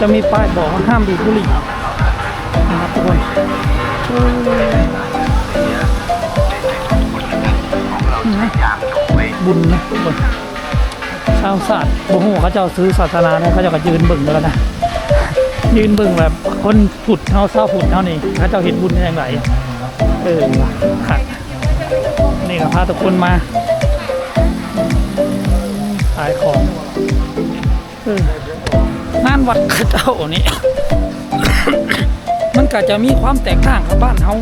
จะมีป้ายบอกว่าห้ามดูดบุหรี่นะครับทุกคนเออบุญนะทุกคนชาวศาสตร์โอ้โหเขาเจ้าซื้อศาสนาเนี่ยเขาจะก็ยืนบิ่งแล้วนะยืนบิ่งแบบคนผุดเท่าเศร้าผุดเท่านี้เขาจ้าเห็นบุญอย่างไรเออขัดนี่ก็พาทุกคนมาขายของ งานวัดเขาเจ้านี่ มันก็จะมีความแตกต่างกับบ้านเฮา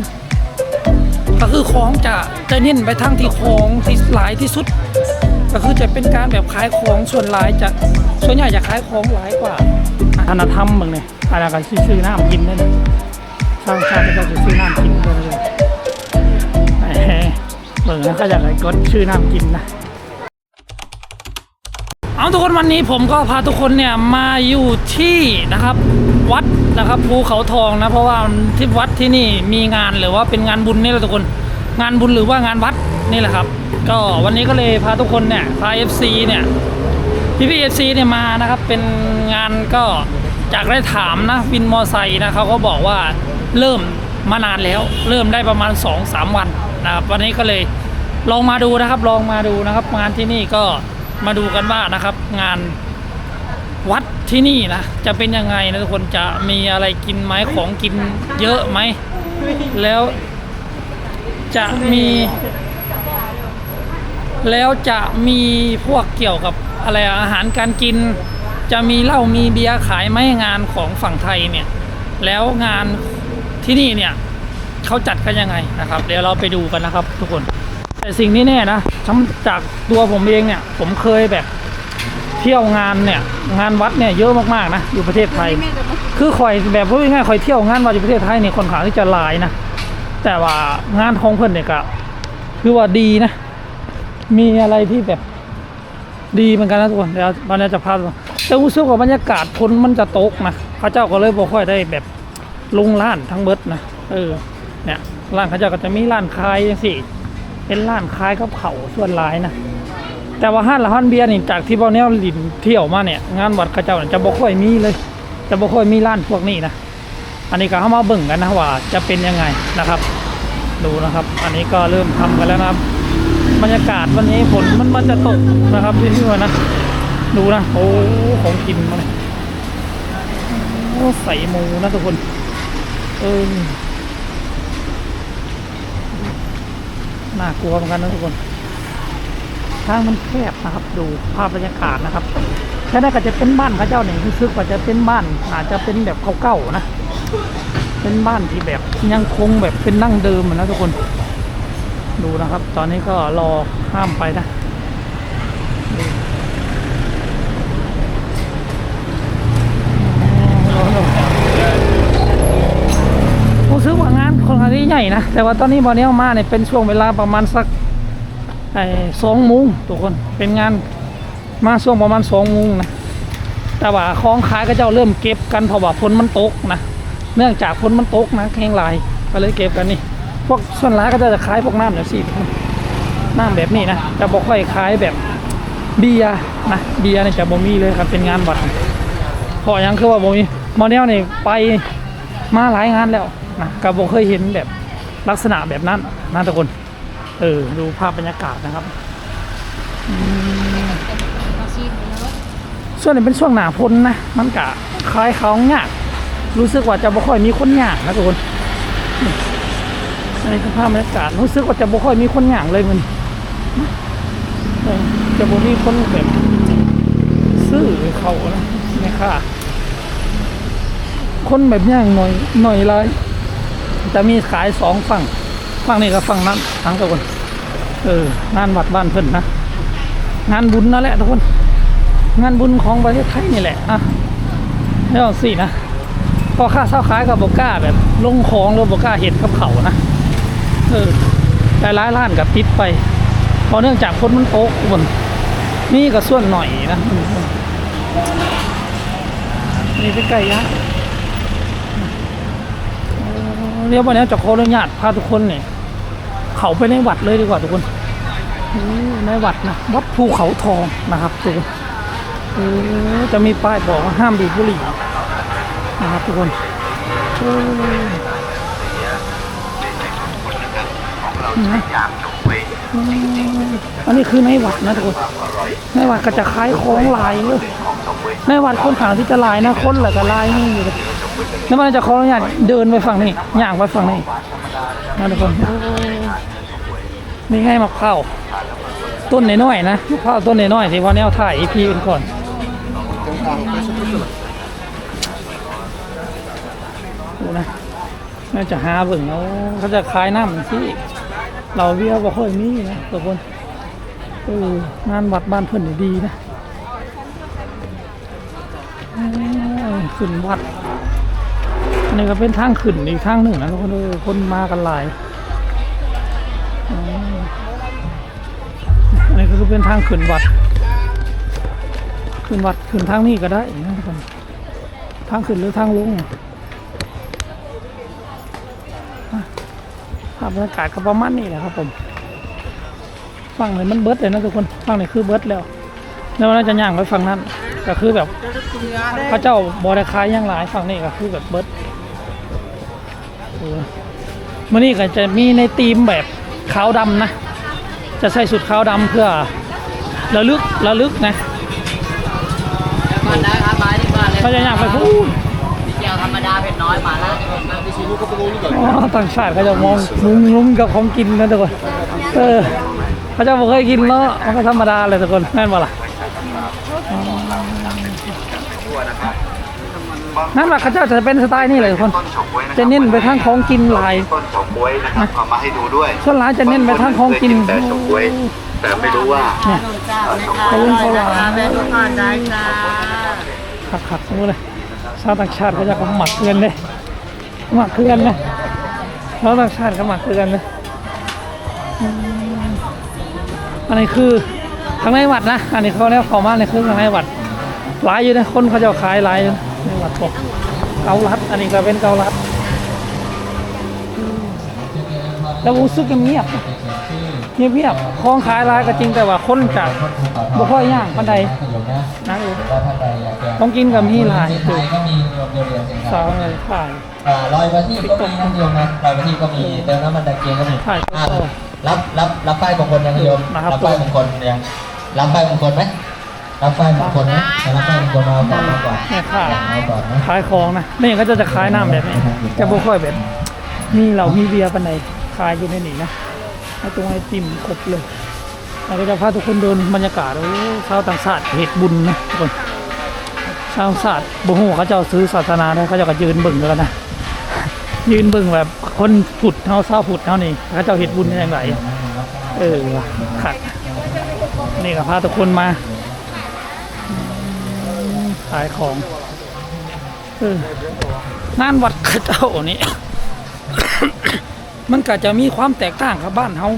ก็คือของจะจะเน้นไปทางที่ของที่หลายที่สุด ก็คือจะเป็นการแบบขายของส่วนหลายจะส่วนใหญ่จะขายของหลายกว่าอานธรรมมึงเนี่ยอะไรกันซื้อน้ำกินได้เลยสร้างชาติก็จะซื้อน้ำกินด้วยเลยแหมเบิ่งนะก็อยากให้กดชื่อน้ำกินนะ เอาทุกคนวันนี้ผมก็พาทุกคนเนี่ยมาอยู่ที่นะครับวัดนะครับภูเขาทองนะเพราะว่าที่วัดที่นี่มีงานหรือว่าเป็นงานบุญนี่แหละทุกคน งานบุญหรือว่างานวัดนี่แหละครับ ก็วันนี้ก็เลยพาทุกคนเนี่ยพา FC เนี่ยพี่พี่เอฟซีเนี่ยมานะครับเป็นงานก็จากได้ถามนะวินมอไซค์นะเขาก็บอกว่าเริ่มมานานแล้ว เริ่มได้ประมาณ 2-3 วันนะครับวันนี้ก็เลยลองมาดูนะครับ ลองมาดูนะครับงานที่นี่ก็ มาดูกันว่านะครับ งานวัดที่นี่นะจะเป็นยังไงนะทุกคนจะมีอะไรกินไหมของกินเยอะไหม แล้วจะมี แล้วจะมีพวกเกี่ยวกับอะไรอาหารการกิน จะมีเหล้ามีเบียร์ขายไหมงานของฝั่งไทยเนี่ย แล้วงานที่นี่เนี่ยเขาจัดกันยังไงนะครับ เดี๋ยวเราไปดูกันนะครับทุกคน แต่สิ่งที่แน่นะทั้งจากตัวผมเองเนี่ย ผมเคยแบบเที่ยวงานเนี่ย งานวัดเนี่ยเยอะมากๆนะอยู่ประเทศไทย คือคอยแบบพูดง่ายๆคอยเที่ยวงานวัดอยู่ประเทศไทยเนี่ยค่อนข้างที่จะหลายนะแต่ว่างานของเพื่อนเนี่ยก็คือว่าดีนะ มีอะไรที่แบบดีเหมือนกันนะทุกคนเดี๋ยววันนี้จะพาแต่รู้สึกว่าบรรยากาศคนมันจะตกนะพระเจ้าก็เลยบ่ค่อยได้แบบลงร้านทั้งเบิดนะเออเนี่ยร้านเขาเจ้าก็จะมีร้านขายสิ เป็นร้านขายกับเขาส่วนหลายนะแต่ว่าห้านละห้านเบียร์นี่จากที่เบาแนวลินเที่ยวมาเนี่ยงานวัดเขาเจ้าจะบ่ค่อยมีเลย จะบ่ค่อยมีร้านพวกนี้นะอันนี้ก็เข้ามาเบิ่งกันนะว่าจะเป็นยังไงนะครับ ดูนะครับ อันนี้ก็เริ่มทำกันแล้วนะครับบรรยากาศวันนี้ฝนมันมันจะตกนะครับที่นี่นะดูนะโอ้ของกินมาเลยโอ้ใส่หมูนะทุกคนเออ น่ากลัวเหมือนกันนะทุกคนทางมันแคบนะครับ ดูภาพบรรยากาศนะครับแค่นั้นก็จะเป็นบ้านพระเจ้าเนี่ยรู้สึกว่าจะเป็นบ้าน อาจจะเป็นแบบเก่าๆนะ เป็นบ้านที่แบบยังคงแบบเป็นนั่งเดิมอนนะทุกคน ดูนะครับ ตอนนี้ก็รอข้ามไปนะดูรู้ สึกว่างานนที่ใหญ่นะ แต่ว่าตอนนี้บอลนี้มาเนี่ยเป็นช่วงเวลาประมาณสักสองโมงทุกคนเป็นงานมาช่วงประมาณสองโมงนะแต่ว่าของขายก็จ้าเริ่มเก็บกันเพราะว่าฝนมันตกนะเนื่องจากฝนมันตกนะแข้งลายก็เลยเก็บกันนี่พวกส่วนร้ายก็จะขายพวกน้ำแบบสิน้ำแบบนี้นะจะบอกค่อยขายแบบเบียนะเบียร์เนี่ยจะบ่มีเลยครับเป็นงานวัดเพอยังคือว่าบ่มีโมเดลนี่ไป มาหลายงานแล้วนะก็บ่เคยเห็นแบบลักษณะแบบนั้นนะทุกคน เออ ดูภาพบรรยากาศนะครับ ส่วนนี้เป็นช่วงหนาพลนะ มันกะคล้ายเขางากรู้สึกว่าจะบ่ค่อยมีคนหยากนะทุกคนอันนี้คือภาพบรรยากาศรู้สึกว่าจะบ่ค่อยมีคนหยางเลยมันเออจะบ่มีคนแบบซื้อเขานะนี่ค่ะ คนแบบย่างหน่อยหน่อยเลยจะมีขายสองฝั่งฝั่งนี้กับฝั่งนั้นทั้งทุกคนเอองานวัดบ้านเพิ่นนะงานบุญนั่นแหละทุกคน งานบุญของประเทศไทยนี่แหละอะแล้วสินะพอค่าเช่าขายกับบก้าแบบลงของหรือบก้าเห็ดกับเขานะเออแต่ร้ายร้านกับปิดไปเพราะเนื่องจากคนมันโต๊ะบนนี่ก็ส่วนหน่อยนะนี่เป็นไก่ยะเออ เรียกว่าเนี้ยจะขออนุญาตพาทุกคนเนี่ยเขาไปในวัดเลยดีกว่าทุกคนในวัดนะวัดภูเขาทองนะครับทุกคนจะมีป้ายบอกว่าห้ามดูดบุหรี่นะครับทุกคนอ้นะอันนี้คือในวัดนะทุกคนในวัดก็จะคล้ายของลายเลยในวัดคนขางที่จะลายนะคนแหละก็ลายนี่อยู่ แล้วมันจะขออนุญาตเดินไปฝั่งนี้ย่างไปฝั่งนี้นะทุกคนนี่ให้มะพร้าวต้นน้อยๆนะมะพร้าวต้นน้อยๆที่ว่าแนวถ่ายอีพีเป็นก่อนดูนะน่าจะหาเบิ่งแล้วเขาจะคลายน้ำที่เราเบี้ยบ่ค่อยมีนะทุกคนเอองานวัดบ้านเพิ่นนี่ดีนะขึ้นวัด อันนี้ก็เป็นทางขึ้นอีกทางหนึ่งนะทุกคนคนมากันหลายอ๋ออันนี้ก็คือเป็นทางขึ้นวัด ขึ้นวัดขึ้นทางนี้ก็ได้นะทุกคนทางขึ้นหรือทางลงภาพบรรยากาศก็ประมาณนี้แหละครับผมฟังเลยมันเบิร์ดเลยนะทุกคนฟังเลยคือเบิร์ดแล้วแล้วมันจะย่างไปฝั่งนั้นก็คือแบบพระเจ้าบอดคายย่างหลายฝั่งนี้ก็คือแบบเบิร์ด มื่อนี้ก็จะมีในธีมแบบขาวดำนะ จะใส่สุดขาวดำเพื่อระลึกระลึกนะมาได้ครับมาที่บ้านเลยเขาจะย่างไปพูดพี่เกียวธรรมดาเผ็ดน้อยมาแล้วพี่ชิลูกก็ไปรู้นี่ก่อนอ๋อต่างชาติเขาจะมองมุ้งมุ้งกับของกินนะทุกคนเออเขาจะบอกเคยกินเนาะมันก็ธรรมดาเลยทุกคนแม่นบ่ล่ะอ๋อ นั่นแหละเขาเจ้าจะเป็นสไตล์นี่เลยทุกคนต้นเฉาก๊วยนะครับจะเน้นไปทางของกินหลายต้นเฉาก๊วยนะครับเอามาให้ดูด้วยส่วนหลายจะเน้นไปทางของกินแต่เฉาก๊วยแต่ไม่รู้ว่าเนี่ยเจ้าไม่ขายเลยนะคะแม่ทุกคนได้จ้าขัดขัดสมมติเลยชาวต่างชาติเขาจะก็หมักเกลือนเลยหมักเกลือนเลยชาวต่างชาติก็หมักเกลือนเลยอืมอันนี้คือทางในวัดนะ อันนี้เขาเรียกขอมาในคือทางในวัดหลายอยู่นะคนเขาจะขายหลายอยู่ นะในวัดบอกเกาลัด อันนี้ก็เป็นเกาลัดอืมแล้วรู้สึกเงียบๆเงียบๆคลองขายหลายก็จริงแต่ว่าคนจะบ่ค่อยย่างปันใดนะเออว่าท่านใดอยากจะต้องกินกับมีหลายไทคือยก็มีโยมเดียวเดียวเองคสารัวบเลยขายอ่าลอยประทีปก็มีนะโยมนะลอยประทีปก็มีเติมน้ำมันตะเกียงก็มีใช่ครับอ่ารับรับรับป้ายมงคลยังโยมนะครับป้ายมงคลยังรับป้ายมงคลไหม รับป้ายมงคลไหมรับป้ายมงคลมาเอาก่อนมาก่อนเนี่ยขายเอาก่อนนะขายของนะนี่ก็จะจะขายน้ำแบบนี้ จะบ่ค่อยแบบมีเหล้ามีเบียร์ปันใดขายอยู่ในนี้นะไอ้ตรงไอติมครบเลยเราก็จะพาทุกคนเดินบรรยากาศโอ้ชาวต่างชาติเหตุบุญนะทุกคนชาวต่างชาติบ่ฮู้เขาเจ้าซื้อศาสนาได้เขาเจ้าก็ยืนเบิ่งกันนะยืนเบิ่งแบบคนผุดเฮาเศร้าผุดเฮานี่เขาเจ้าเหตุบุญได้ยังไงเออว่ะขัดนี่ก็พาทุกคนมา ขายของอองานวัดเขาเจ้านี่ มันก็จะมีความแตกต่างกับบ้านเฮา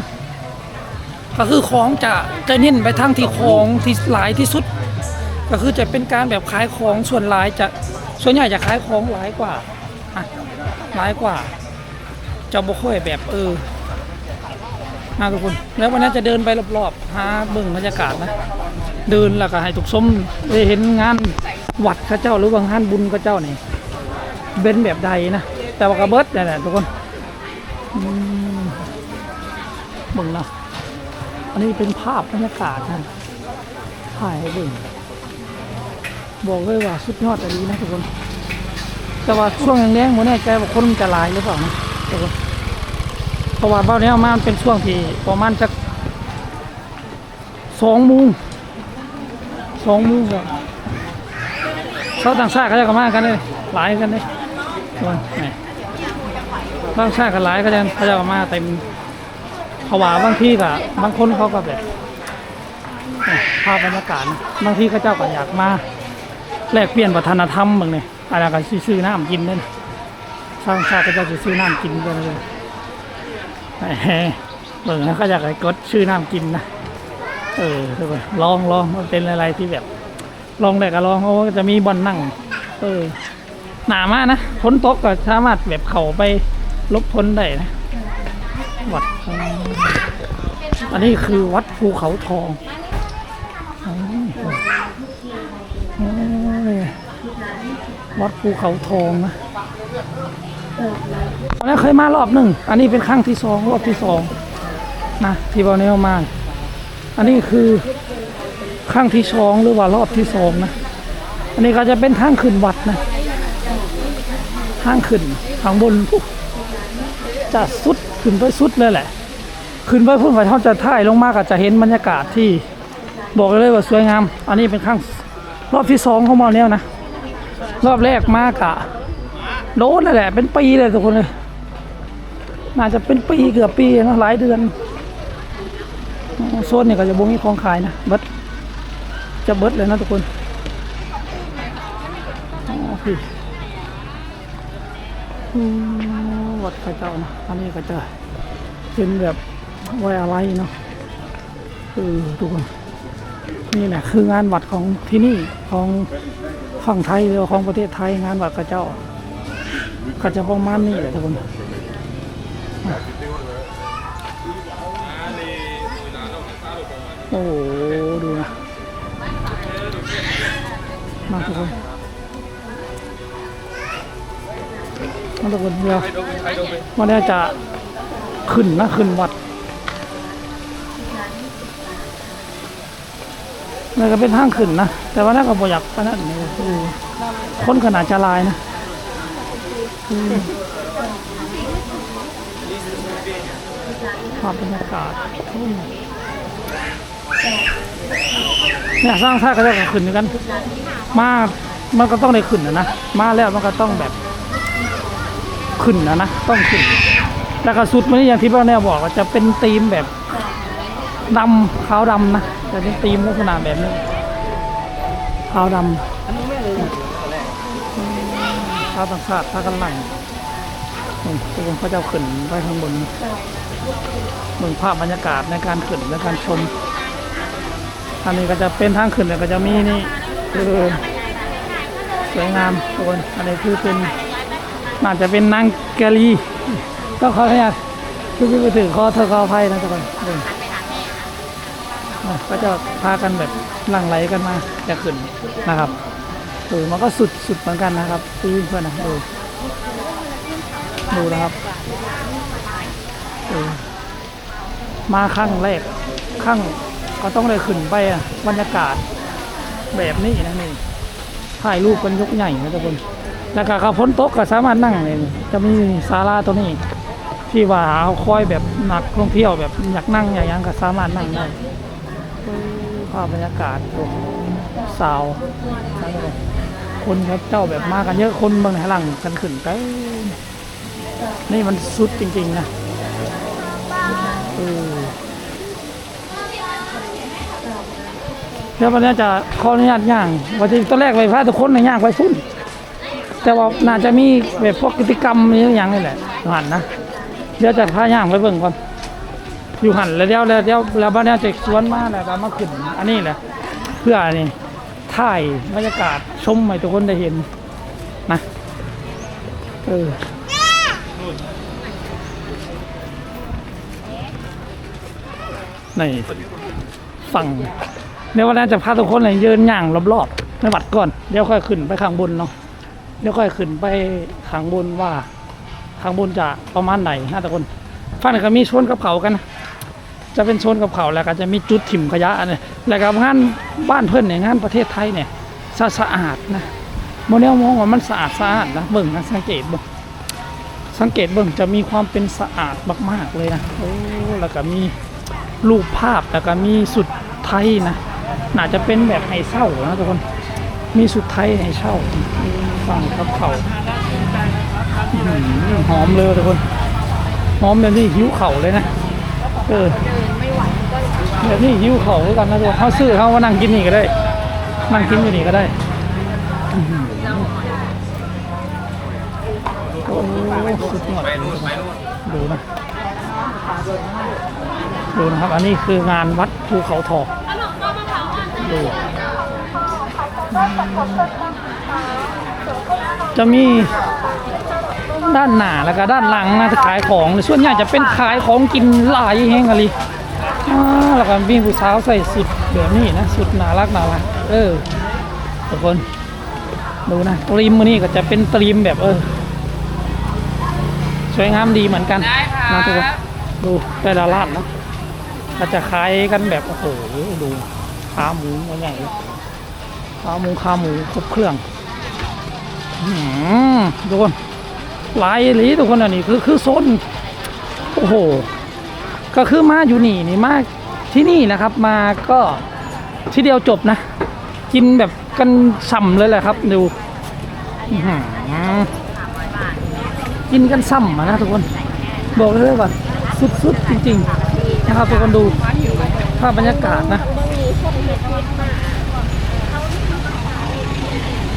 ก็คือของจะจะเน้นไปทางที่ของที่หลายที่สุด ก็คือจะเป็นการแบบขายของส่วนหลายจะส่วนใหญ่จะขายของหลายกว่าหลายกว่า จะบ่ค่อยแบบเออนะทุกคนแล้ววันนี้จะเดินไปรอบๆหาเบิ่งบรรยากาศนะ เดินแล้วก็ให้ทุกสมได้เห็นงาน วัดข้าเจ้าหรือว่างานบุญข้าเจ้านี่เป็นแบบใดนะแต่ว่ากระเบิดนี่แหละทุกคนมเบิ่งนะอันนี้เป็นภาพบรรยากาศนะถ่ายให้เบิ่งบอกเลยว่าสุดยอดอันนี้นะทุกคน แต่ว่าช่วงแรงๆผมแน่ใจว่าคนมันจะลายหรือเปล่านะทุกคนเพราะว่าเบ้าเนี้ยมันเป็นช่วงที่ประมาณจะสองโมงสองมือก็เขาต่างชาติเขาจะกันมากันเลยหลายกันเลยวันไหนต่างชาติกันหลายก็จะเขาจะกันมาเต็มขวาบางที่ก็บางคนเขาก็แบบภาพบรรยากาศบางที่เขาเจ้าก็อยากมาแลกเปลี่ยนวัฒนธรรมบางเนี่ยอะไรกันซื้อน้ำกินนั่นต่างชาติก็จะซื้อน้ำกินกันเลยเบิ่งนะเขาอยากให้กดชื่อน้ำกินนะ เออลองลองมันเป็นอะไรที่แบบ ลองได้ก็ลองเพราะว่าจะมีบอลนั่ง เออ หนามากนะฝนตกก็สามารถแบบเข่าไปลบพ้นได้นะ วัด อันนี้คือวัดภูเขาทองออวัดภูเขาทองนะตอนแรกเคยมารอบหนึ่ง อันนี้เป็นครั้งที่สองรอบที่สองนะที่บอลเนลมา อันนี้คือ ครั้งที่สองหรือว่ารอบที่สองนะ อันนี้ก็จะเป็นทางขึ้นวัดนะทางขึ้นข้างบนจะสุดขึ้นไปสุดเลยแหละ ขึ้นไปพุ่นไปเขาจะถ่ายลงมาก็จะเห็นบรรยากาศที่บอกเลยว่าสวยงาม อันนี้เป็นครั้งรอบที่สองของมาแล้วนะ รอบแรกมากะโดนนั่นแหละ เป็นปีเลยทุกคนเลย น่าจะเป็นปีเกือบปีนะหลายเดือนโซนนี่ก็จะบ่มีของขายนะบิด จะเบิดเลยนะทุกคนอ๋อพี่อืมวัดพระเจ้านะอันนี้ก็จะเป็นแบบไว้อะไรเนาะเออทุกคนนี่แหละคืองานวัดของที่นี่ของฝั่งไทยหรือของประเทศไทยงานวัดกระเจ้าก็จะประมาณนี้แหละทุกคนโอ้ มาทุกคนมาทุกคนเดียววันนี้จะขึ้นนะขึ้นวัดมันก็เป็นทางขึ้นนะ แต่ว่าน่าก็บอยากปานนั้นนี่คือคนขนาดจะลายนะภาพบรรยากาศ เนี่ยสร้างท่าก็ได้ขึ้นเหมือนกัน มา มันก็ต้องได้ขึ้นนะนะ มาแล้วมันก็ต้องแบบขึ้นนะนะ ต้องขึ้น แล้วก็สุดมันนี่อย่างที่พ่อแน่บอกว่าจะเป็นธีมแบบดำขาวดำนะจะเป็นธีมลักษณะแบบนี้ขาวดำชาวต่างชาติพากันหลังทุกคนเขาจะเอาขึ้นไปข้างบนเมืองภาพบรรยากาศในการขึ้นและการชม อันนี้ก็จะเป็นทางขึ้นแล้วก็จะมีนี่คือสวยงามทุกคนอันนี้คือเป็นน่าจะเป็นนางแกลีก็ขออนุญาตคือไปถือคอเธอขออภัยนะทุกคนนี่อะก็จะพากันแบบลังไหลกันมาจะขึ้นนะครับเออมันก็สุดสุดเหมือนกันนะครับพี่เพื่อนนะดูดูนะครับเออมาครั้งแรกครั้ง ก็ต้องได้ขึ้นไปอะบรรยากาศแบบนี้นะนี่ถ่ายรูปกันยกใหญ่นะทุกคน แล้วก็เขาพ้นโต๊ะก็สามารถนั่งเลยจะมีศาลาตัวนี้ ที่ว่าเอาคอยแบบหนักท่องเที่ยวแบบอยากนั่งอย่างยังก็สามารถนั่งได้ภาพบรรยากาศโอ้โหสาวคนครับเจ้าแบบมากันเยอะคนเมืองหลังกันขึ้นไปนี่มันสุดจริง ๆ นะเออ ดี๋ยววันนี้จะขออนุญาตย่างวันที่ตอนแรกไปพาทุกคนในย่างไปสุดแต่ว่าน่าจะมีแบบพวกกิจกรรมนี้อย่างนี่แหละหันนะเดี๋ยวจะพาย่างไปเบิ่งก่อนอยู่หันแล้วเดี๋ยวแล้วเดี๋ยวแล้วบ้านเนี้จะสวนมาแล้วก็มาขึ้นอันนี้แหละ เพื่อนี่ถ่ายบรรยากาศชมให้ทุกคนได้เห็นนะเออในฝั่ง เดี๋ยววันนี้จะพาทุกคนเลยยินย่างรอบๆในวัดก่อน เดี๋ยวค่อยขึ้นไปข้างบนเนาะ เดี๋ยวค่อยขึ้นไปข้างบนว่าข้างบนจะประมาณไหนนะทุกคนฝั่งนี้ก็มีชนกับเขากันนะจะเป็นชนกับเขาแล้วก็จะมีจุดถิ่มขยะอันนี้แล้วก็งานบ้านเพื่อนเนี่ยงานประเทศไทยเนี่ยสะสะอาดนะโมเดลมองว่ามันสะอาดสะอาดนะเบิ่งนะสังเกตเบิ่งสังเกตเบิ่งจะมีความเป็นสะอาดมาก ๆเลยนะโอ้แล้วก็มีรูปภาพแล้วก็มีสุดไทยนะ น่าจะเป็นแบบให้เช่านะทุกคน มีสุดไทยให้เช่าฝั่งกับเขาหอมเลยทุกคน หอมแบบนี้หิวเข่าเลยนะ เออแบบนี้หิวเข่าด้วยกันนะตัวเขาซื้อเขาว่านั่งกินนี่ก็ได้ นั่งกินอยู่นี่ก็ได้อื้อหือโอ้สุดยอดดูนะดูนะครับ อันนี้คืองานวัดภูเขาทอง ดูจะมีด้านหน้าแล้วก็ด้านหลังนะขายของส่วนใหญ่จะเป็นขายของกินหลายแห้งอะไรอ่าแล้วก็มีผู้สาวใส่สุดแบบนี้นะสุดน่ารักน่ารักเออทุกคนดูนะตรีมมือนี่ก็จะเป็นตรีมแบบเออสวยงามดีเหมือนกันนะทุกคนดูแต่ละร้านนะก็จะขายกันแบบโอ้โหดู ขาหมูตัวใหญ่เลยขาหมูขาหมูครบเครื่องอืมทุกคนหลายหลีทุกคนอันนี้คือคือโซนโอ้โห ก็คือมาอยู่นี่นี่มาที่นี่นะครับมาก็ที่เดียวจบนะ กินแบบกันฉ่ำเลยแหละครับดูอื้อหือกินกันซ้ำนะทุกคน บอกเลยว่าสุดๆจริง ๆ นะครับทุกคนดูภาพบรรยากาศนะ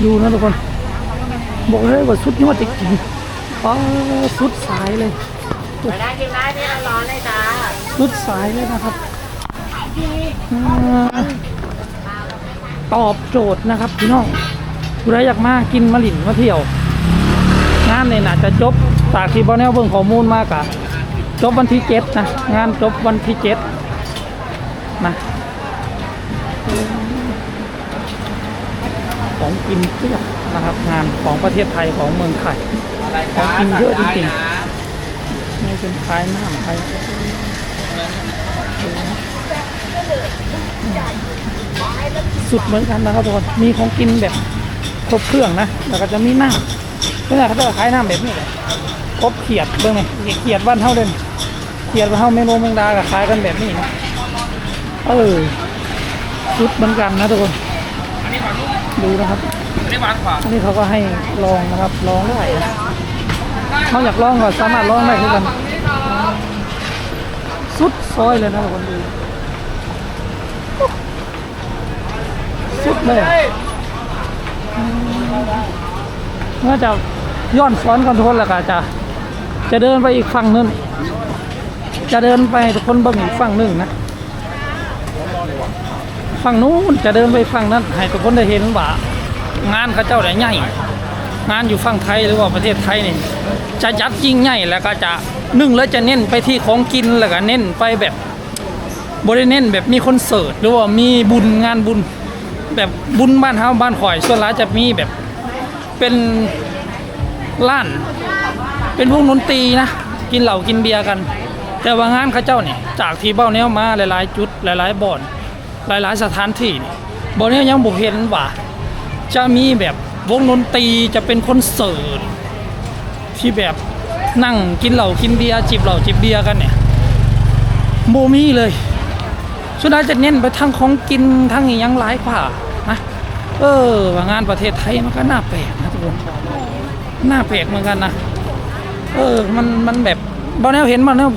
ดูนะทุกคน บอกเลยว่าสุดยอดจริงๆอ๋อสุดสายเลยได้กินได้ที่ร้อนๆเลยจ้าสุดสายเลยนะครับอ่าตอบโจทย์นะครับพี่น้องผู้ใดอยากมากินมะหลินมาเที่ยว งานเนี่ยน่าจะจบจากที่บอแนวเบิ่งข้อมูลมากอะจบวันที่เจ็ดนะ งานจบวันที่เจ็ดนะ ของกินเพียบนะครับงานของประเทศไทยของเมืองไทยของกินเยอะจริงๆนี่เป็นขายน้ำขายสุดเหมือนกันนะครับทุกคนมีของกินแบบครบเครื่องนะแล้วก็จะมีน้ำเพื่อนเขาจะขายน้ำแบบนี้เลยครบเขียดเบิ่งไหมเขียดบ้านเท่าเดิมเขียดบ้านเท่าเมนูเมืองดาก็ขายกันแบบนี้นะเออสุดเหมือนกันนะทุกคน ดูนะครับอันนี้หวานกว่าอันนี้เขาก็ให้ลองนะครับลองได้นะเขาอยากลองก็สามารถลองได้ทุกกันสุดซอยเลยนะทุกคนดูสุดเลยอืมเมื่อจะย้อนสอนคอนโทรลแล้วก็จะจะเดินไปอีกฝั่งนึงจะเดินไปให้ทุกคนเบิ่งอีกฝั่งหนึงนะ ฝั่งนู้นจะเดินไปฝั่งนั้น ให้ทุกคนได้เห็นว่างานเขาเจ้าได้ใหญ่งานอยู่ฝั่งไทยหรือว่าประเทศไทยนี่จะยัดยิ่งใหญ่แล้วก็จะนึ่งแล้วจะเน้นไปที่ของกินแล้วก็เน้นไปแบบบริเน้นแบบมีคอนเสิร์ตหรือว่ามีบุญงานบุญ แบบบุญบ้านเฮาบ้านข่อยส่วนหลายจะมีแบบเป็นล้าน เป็นพวงดนตรีนะกินเหล้ากินเบียร์กัน แต่ว่างานเขาเจ้าเนี่ยจากที่เบ้าแนวมาหลายๆ จุดหลาย ๆบ่อน หลายๆ สถานที่บ่อนี้ยังบ่เห็นว่าจะมีแบบวงดนตรีจะเป็นคอนเสิร์ตที่แบบนั่งกินเหล้ากินเบียร์จิบเหล้าจิบเบียร์กันเนี่ยโมมีเลยสุดท้ายจะเน้นไปทั้งของกินทั้งอหยังหลายกว่านะเออว่างานประเทศไทยมันก็น่าแปลกนะทุกคนน่าแปลกเหมือนกันนะเออมันมันแบบบอแนวเห็นมันแล้ว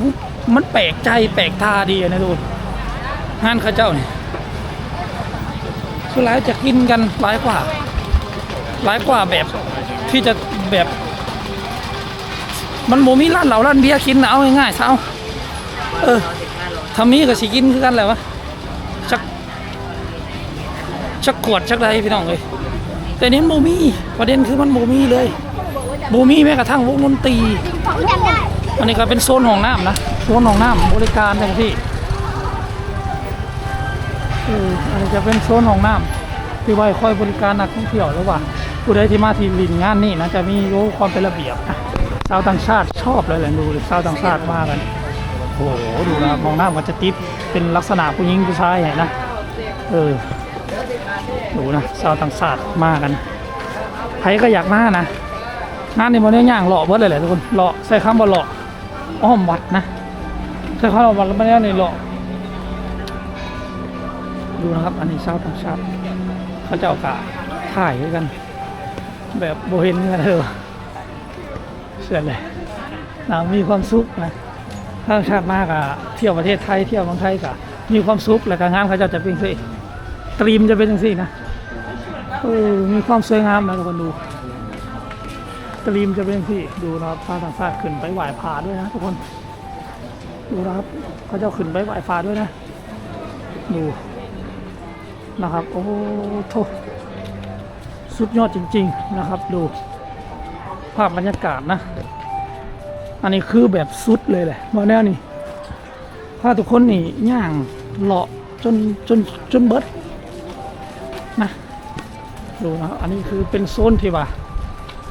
มันแปลกใจแปลกตาดีนะทุกคนงานข้าเจ้าเนี่ย สุดท้ายจะกินกันหลายกว่าหลายกว่าแบบที่จะแบบ มันโมมีร้านเหล้าร้านเบียร์กินเอาง่ายๆซะเอาเออทำนี้ก็สิกินคือกันแหละวะชักชักขวดชักใดพี่น้องเลยแต่นี้โมมีประเด็นคือมันโมมีเลยโมมีแม้กระทั่งวงดนตรีอันนี้ก็เป็นโซนห้องน้ำนะโซนห้องน้ำบริการอย่างที่ เอออันนี้จะเป็นโซนห้องน้ำที่ไว้คอยบริการนักท่องเที่ยวระหว่างผู้ใดที่มาที่ลินงานนี่นะจะมีรู้ความเป็นระเบียบนะชาวต่างชาติชอบเลยแหละดูชาวต่างชาติมากันโอ้โหดูนะห้องน้ำมันจะติดเป็นลักษณะผู้หญิงผู้ชายเห็นนะเออดูนะชาวต่างชาติมากันใครก็อยากมานะงานในวันนี้ย่างเลาะเบิดเลยแหละทุกคนเลาะใส่คำว่าเลาะอ้อมวัดนะใส่คำว่าวัดแล้วไม่ได้ในเลาะ ดูนะครับ อันนี้ชาวต่างชาติเขาจะเจ้ากะถ่ายด้วยกัน แบบโบเห็นกันเถอเสียเลยนะมีความสุขนะต่างชาติมากอะเที่ยวประเทศไทยเที่ยวเมืองไทยกะมีความสุขแล้วก็งานเขาจ้าจะเป็นสิตรีมจะเป็นจังซี่นะเออมีความสวยงามนะทุกคนดูตรีมจะเป็นที่ดูนะครับพาทางฟาดขึ้นไปไหว้พาด้วยนะทุกคนดูนะครับเขาจะขึ้นไปไหว้พาด้วยนะดู นะครับ โอ้โถสุดยอดจริง ๆนะครับ ดู ภาพบรรยากาศนะ อันนี้คือแบบสุดเลยแหละมาแนวนี้ถ้าทุกคนนี่ย่างเลาะจนจนจนเบิดนะดูนะอันนี้คือเป็นโซนที่ว่า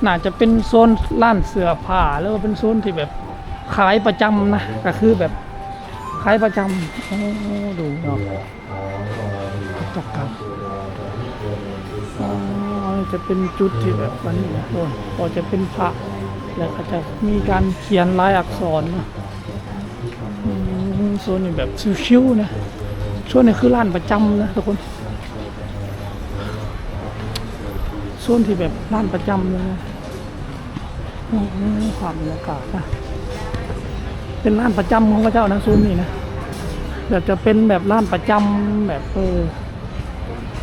น่าจะเป็นโซนร้านเสื้อผ้าหรือว่าเป็นโซนที่แบบขายประจำนะก็คือแบบขายประจำโอ้ดูเนาะ จักครับอ๋อจะเป็นจุดที่แบบวันนี้นะโอ้ยก็จะเป็นพระแล้วก็จะมีการเขียนลายอักษรนะอืมโซนนี้แบบชิวๆนะช่วงนี้คือร้านประจำนะทุกคนโซนที่แบบร้านประจำเลยนะความบรรยากาศนะเป็นร้านประจำของพระเจ้านะโซนนี้นะแบบจะเป็นแบบร้านประจำแบบเออ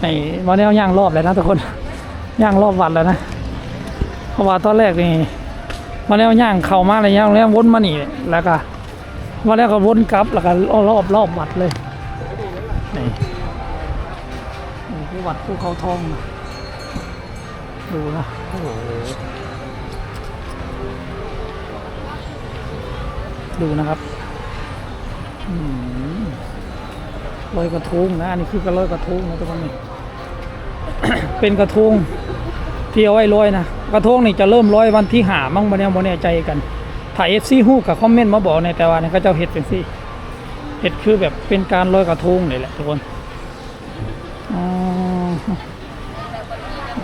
ในวันนี้ย่างรอบเลยนะทุกคนย่างรอบวัดแล้วนะเพราะว่าตอนแรกนี่มาแล้วย่างเข้ามาเลยย่างแล้ววนมานี่แล้วก็มาแล้ก็วนกลับแล้วก็รอบรอบวัดเลยนี่นี่คือวัดภูเขาทองนะดูนะโอ้โหดูนะครับอืมลอยกระทงนะอันนี้คือกระลอยกระทงนะทุกคนนี่ เป็นกระทงที่เอาไว้ลอยนะกระทงนี่จะเริ่มลอยวันที่หามั่งมาเนี่ยโมแน่ใจกันถ่ายเอฟซีฮู้กับคอมเมนต์มาบอกในแต่ว่าเนี่ยเขาเจ้าเห็ดเป็นสิเห็ดคือแบบเป็นการลอยกระทงนี่แหละทุกคน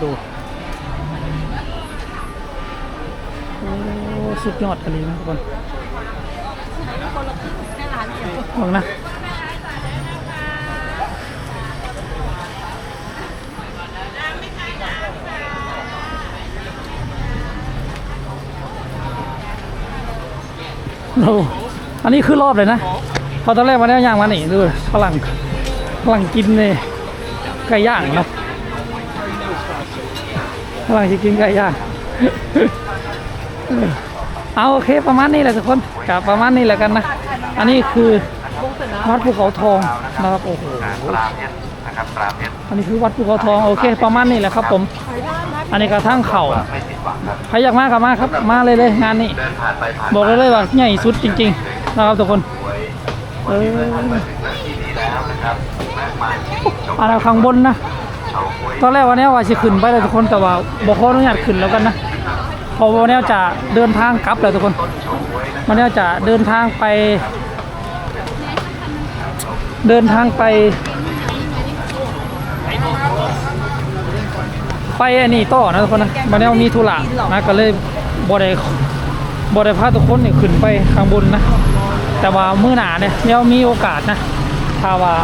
ดูโอ้สุดยอดอันนี้นะทุกคนมองนะ โอ้อันนี้คือรอบเลยนะ พอตอนแรกมาได้ย่างมาหนิดูฝรั่งฝรั่งกินเลยไก่ย่างนะฝรั่งจะกินไก่ย่างเอาโอเคประมาณนี้แหละทุกคนกับประมาณนี้แหละกันนะ อันนี้คือวัดภูเขาทองนะครับโอ้โหปลาเพชรนะครับปลาเพชรอันนี้คือวัดภูเขาทองโอเค ประมาณนี้แหละครับผม อันนี้กระทั่งเข่าไม่ผิดหวัง ครับใครอยากมาก็มาครับมาเลยเลยงานนี้ เดินผ่านไปผ่านบอกเลยเลยว่าใหญ่สุดจริง ๆ นะครับทุกคนสวยเออมาถึงนาทีนี้แล้วนะครับมากมายชมอันนั้นข้างบนนะเฉาก๊วยตอนแรกวันนี้ว่าจะขึ้นไปเลยทุกคนแต่ว่าบอกขออนุญาตขึ้นแล้วกันนะเพราะวันนี้จะเดินทางกลับแล้วทุกคนเฉาก๊วยนะวันนี้จะเดินทางไป เดินทางไป ไปอันนี้ต่อนะทุกคนนะวันนี้มีธุระนะก็เลยบ่ได้บ่ได้พาทุกคนนี่ขึ้นไปข้างบนนะ แต่ว่ามื้อหนาเนี่ยเดี๋ยวมีโอกาสนะถ้าว่า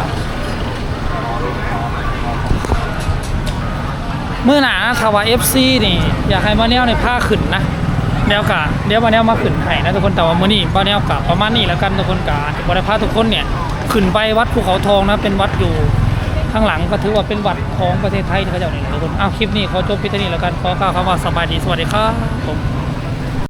เมื้อหนาถ้าว่า FC นี่ อยากให้มาแนวในผ้าขึ้นนะแนวกะเดี๋ยวมาแนวมาขึ้นให้นะทุกคนแต่ว่ามื้อนี้มาแนวกะประมาณนี้แล้วกันทุกคนกะบ่ได้พาทุกคนเนี่ยขึ้นไปวัดภูเขาทองนะเป็นวัดอยู่ ข้างหลังก็ถือว่าเป็นวัดของประเทศไทยที่เขาเจ้านี่แหละทุกคนอ้าวคลิปนี้ขอจบพิธีนี้แล้วกันขอกล่าวคำว่าสบายดีสวัสดีครับผม